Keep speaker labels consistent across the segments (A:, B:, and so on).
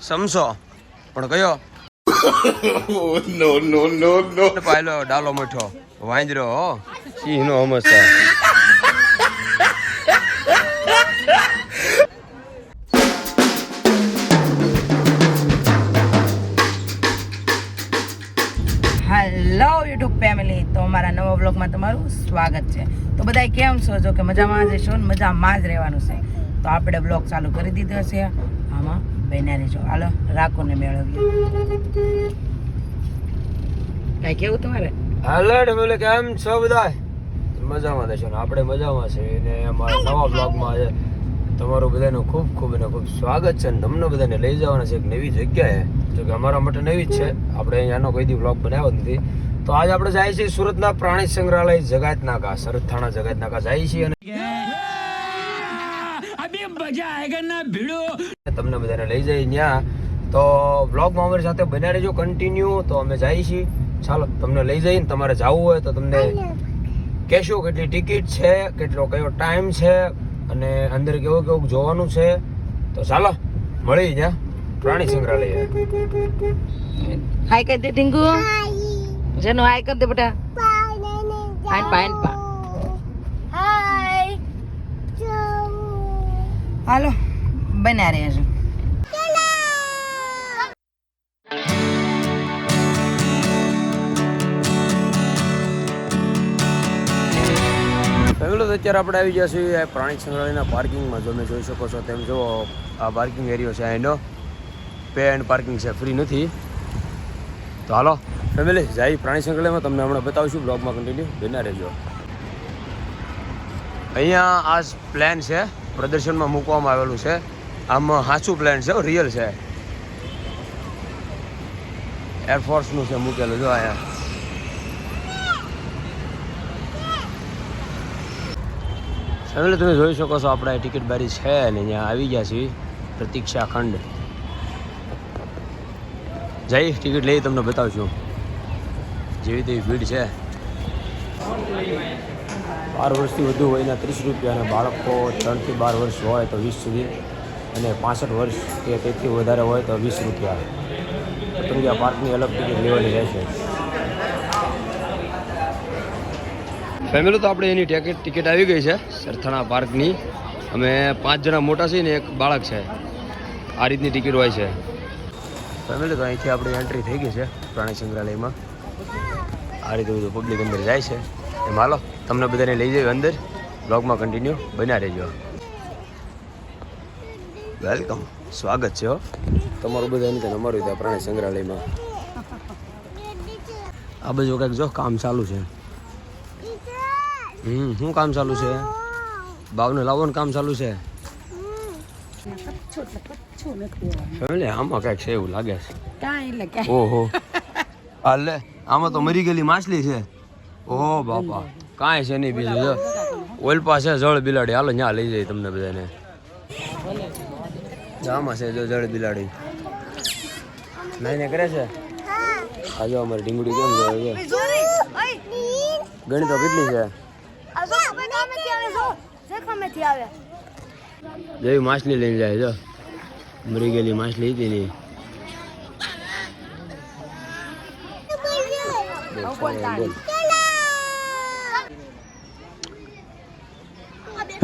A: સમસો પણ કયો. પાયલો ડાલો મીઠો. વાંજરો હો. સિંહનો હમસતા
B: હેલો યુટ્યુબ ફેમિલી તો અમારા નવા બ્લોગમાં તમારું સ્વાગત છે. તો બધાય કેમ છો? જો કે મજામાં જ છો ને મજામાં જ રહેવાનું છે. તો આપણે બ્લોગ ચાલુ કરી દીધો છે. બન્યા રહેજો. હાલો રાખો ને મેળવીએ. કઈ કેવું તમારે?
A: હાલો બોલે કેમ છો બધા મજામાં દેશો ને? આપણે મજામાં છે ને અમારા નવા બ્લોગમાં આજે તમારું બધાનું ખૂબ ખૂબ અને ખૂબ સ્વાગત છે ને તમને બધાને લઈ જવાના છે એક નવી જગ્યાએ. જો કે અમારા માટે નવી જ છે. આપણે અહીંયાનો કોઈ દી બ્લોગ બનાવ્યો નથી. તો આજે આપણે જાય છીએ સુરતના પ્રાણી સંગ્રહાલય જગાતનાકા સરથાણા જગાતનાકા જઈએ છીએ થાણા તમને બધાને લઈ જઈએ ત્યાં તો બ્લોગમાં અમારી સાથે બન્યા રહેજો કન્ટિન્યુ તો અમે જઈએ છીએ. ચાલો તમને લઈ જઈને તમારે જવું હોય તો તમને કહેશો કેટલી ટિકિટ છે કેટલો કયો ટાઈમ છે અને અંદર કેવું કેવું જોવાનું છે. તો ચાલો મળી ત્યાં પ્રાણી સંગ્રહાલય.
B: હાય કરી દે ટીંગુ જેનો હાય કરી દે બેટા હાય પાયન પા હાલો, બન્યા રહ્યા
A: તો અત્યારે આપણે આવી ગયા છીએ પ્રાણી સંગ્રહાલયના પાર્કિંગમાં. તમે જોઈ શકો છો તેમ જો આ પાર્કિંગ એરિયો છે એનો પે એન્ડ પાર્કિંગ છે ફ્રી નથી. તો હાલો ફેમિલી જાય પ્રાણી સંગ્રહાલયમાં. તમને હમણાં બતાવીશું બ્લોગમાં કન્ટિન્યુ બના રહેજો. અહીંયા આ પ્લાન છે. પ્રદર્શનમાં મૂકવામાં આવેલું છે. આમ સાચું પ્લાન છે રિયલ છે. એરફોર્સનું છે મૂકેલું, જો અહીંયા. ફેમિલી તમે જોઈ શકો છો, આપણે ટિકિટ બારી છે અને અહીંયા આવી ગયા છીએ, પ્રતીક્ષા ખંડ. જઈ ટિકિટ લઈ, તમને બતાવશું જેવી તેવી ભીડ છે. બાર વર્ષથી વધુ વયના ત્રીસ રૂપિયા અને બાળકો ત્રણથી બાર વર્ષ હોય તો વીસ સુધી અને પાસઠ વર્ષ કે તેથી વધારે હોય તો વીસ રૂપિયા. પતંગિયા પાર્કની અલગ ટિકિટ લેવાની રહેશે. ફેમિલી, તો આપણે એની ટિકિટ ટિકિટ આવી ગઈ છે સરથાણા પાર્કની. અમે પાંચ જણા મોટા છીએ ને એક બાળક છે. આ રીતની ટિકિટ હોય છે. ફેમિલી, તો અહીંથી આપણી એન્ટ્રી થઈ ગઈ છે પ્રાણી સંગ્રહાલયમાં. આ રીતે બધું પબ્લિક અંદર જાય છે. એમ હાલો. તમને બધાને લઈ જઈએ અંદર. બ્લોગમાં કન્ટિન્યુ બન્યા રહેજો. વેલકમ સ્વાગત છે તમારું બધાની ત્યાં અમારું ત્યાં પ્રાણી સંગ્રહાલયમાં. આ બાજુ કંઈક જો કામ ચાલુ છે. હમ શું કામ ચાલુ છે? બાવને લાવવાનું કામ ચાલુ છે? ફેમિલી આમાં કંઈક છે એવું લાગે છે.
B: એટલે
A: ઓહો. હાલે આમાં તો મરી ગયેલી માછલી છે. ઓહો બાપા. કાંઈ છે નહીં બીજું, જો. ઓલપા પાસે જળ બિલાડી. હાલો ત્યાં લઈ જાય તમને બધાને. આમાં છે, જો જળ બિલાડી. નાઈને કરે છે? આ જો અમારી ડીંગડી કેમ જોવે છે? ગણી તો કેટલી છે? જેવી માછલી લઈને જાય, જો. મરી ગયેલી માછલી હતી નહીં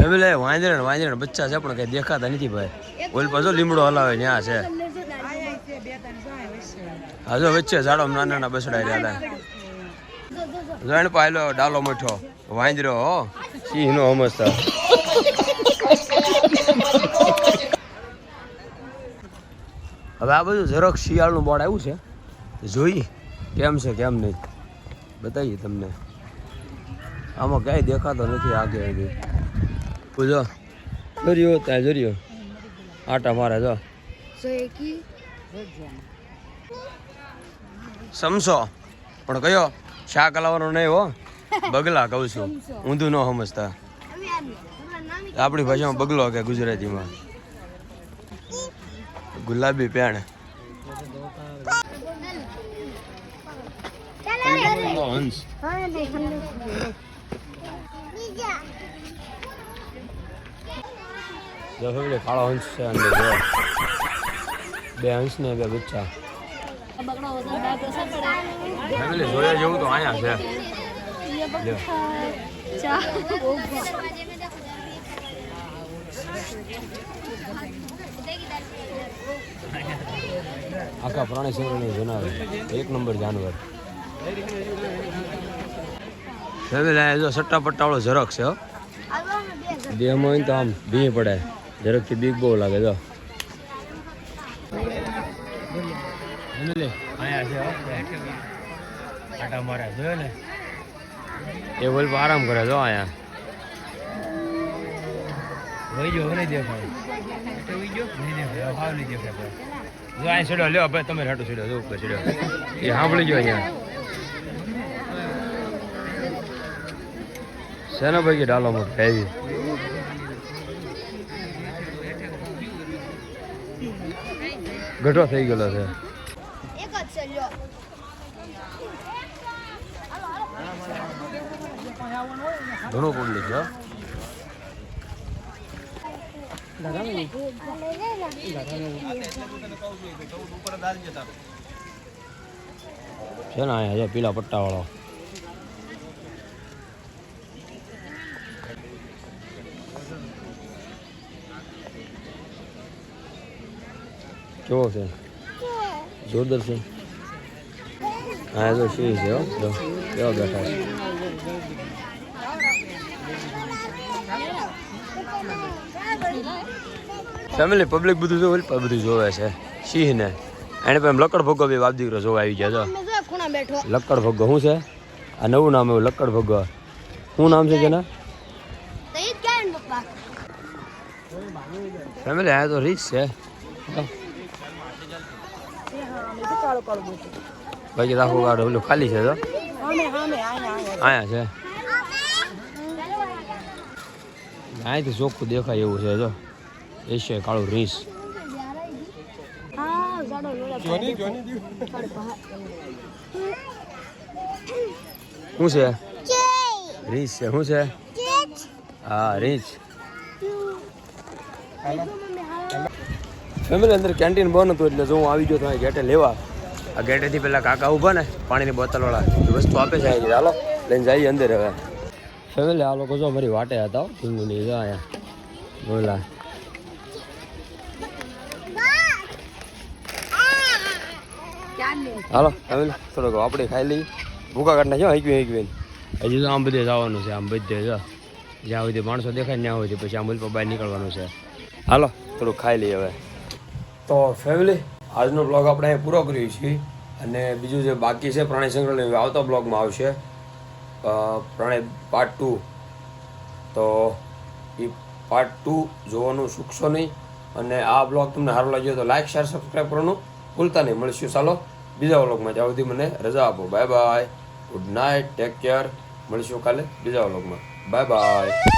A: ફેમિલી વાંદરણ વાંદરણ વાંદરા બચ્ચા છે, પણ કઈ દેખાતા નથી ભાઈ. ઓલ પાછો લીમડો હલાવે ત્યાં છે. હાજો વચ્ચે ઝાડો નાના નાના બસડા રહ્યા જાણ પાયલો ડાલો મીઠો વાંદરો હો. સિંહ નો હમસતા હવે આ બધું જરાક શિયાળનું બોર્ડ આવ્યું છે. જોઈએ કેમ છે, કેમ નહીં. બતાવીએ તમને. આમાં ક્યાંય દેખાતો નથી આગે આગે પૂજો જોર્યો ત્યાં જોર્યો આટા મારે જો. સમસો. પણ કયો? શાક લાવવાનો નહીં હો. બગલા કહું છું. ઊંધું ન સમજતા. આપણી ભાષામાં બગલો કે ગુજરાતીમાં? ગુલાબી પેણ. હંસ જો ફેમિલી, કાળો હંસ છે અંદર જો બે હંસ ને બે બચ્ચા. ફેમિલી, જોયા જેવું તો અહીંયા છે. આખા પ્રાણી સંગ્રહને જનાવર એક નંબર જાનવર. ફેમિલી જો સટ્ટા પટ્ટાવાળો ઝરક છે દેહમાં તો આમ ભીં પડે ઝરકથી બીક બહુ લાગે જો. એ બોલ આરામ કરે જો અહીંયા. વહી ગયો નહીં દેખાય નહીં દેખાય હાવ નહીં દેખાય જો અહીં છેડો લ્યો ભાઈ તમે હાટો છેડો જો ઉપર એ સાંભળી ગયો અહીંયા. શેના ભાઈ ડાલો મોટ હેવી ગઢો થઈ ગયેલો છે. ઘણો પબ્લિક છે છે ને અહીંયા જો પીલા પટ્ટાવાળો. કેવો છે? જોરદાર છે? હા તો શી છે હો જો બેઠા છે ફેમિલી પબ્લિક બધું જોવે બધું જોવે છે. સિંહ ને એને પણ લકડ ભોગો બી બાપ દીકરો જોવા આવી ગયા તો લકડ ભોગો શું છે? આ નવું નામ એવું લક્કડ ભોગો. શું નામ છે જેના?
C: તો ઈ જ ક્યાં ને પપ્પા.
A: ફેમિલી આ તો રીચ છે. બાકી રાખો કાળો ઓલું ખાલી છે તો?
B: અહીંયા અહીંયા
A: અહીંયા છે? અહીંથી ચોખ્ખું દેખાય એવું છે જો એશિયા કાળું રીસ.
C: હા જાડો લોડા જોની જોની
A: શું છે? રીસ છે. શું છે? હા રીચ ફેમિલી અંદર કેન્ટીન બંધ હતું એટલે જો હું આવી ગયો તમારી ગેટે લેવા. આ ગેટેથી પેલા કાકા ઊભા ને, પાણીની બોટલવાળા એ વસ્તુ આપે છે અહીં હાલો, લઈને જઈએ અંદર હવે. ફેમિલી, આ લોકો જો મારી વાટે હતા ઢીંગુની જો અહીંયા. બોલા. હાલો, ફેમિલી, થોડોક આપણે ખાઈ લઈએ. ભૂકા કાઢના છે હઈકવી હઈકવી હજી તો આમ બધે જવાનું છે, આમ બધે જો. જ્યાં સુધી માણસો દેખાય ત્યાં સુધી પછી આમ બહાર નીકળવાનું છે. હાલો, થોડુંક ખાઈ લઈએ હવે. તો ફેમિલી આજનો બ્લોગ આપણે અહીં પૂરો કરીએ છીએ. અને બીજું જે બાકી છે પ્રાણી સંગ્રહાલય આવતા બ્લોગમાં આવશે. પ્રાણી પાર્ટ ટુ તો એ પાર્ટ ટુ જોવાનું ચૂકશો નહીં. અને આ બ્લોગ તમને સારો લાગ્યો તો લાઈક શેર સબસ્ક્રાઈબ કરવાનું ભૂલતા નહીં. મળીશું. ચાલો, બીજા વ્લોગમાં જ્યાં સુધી મને રજા આપો. Bye bye good night take care મળીશું કાલે બીજા વ્લોગમાં બાય બાય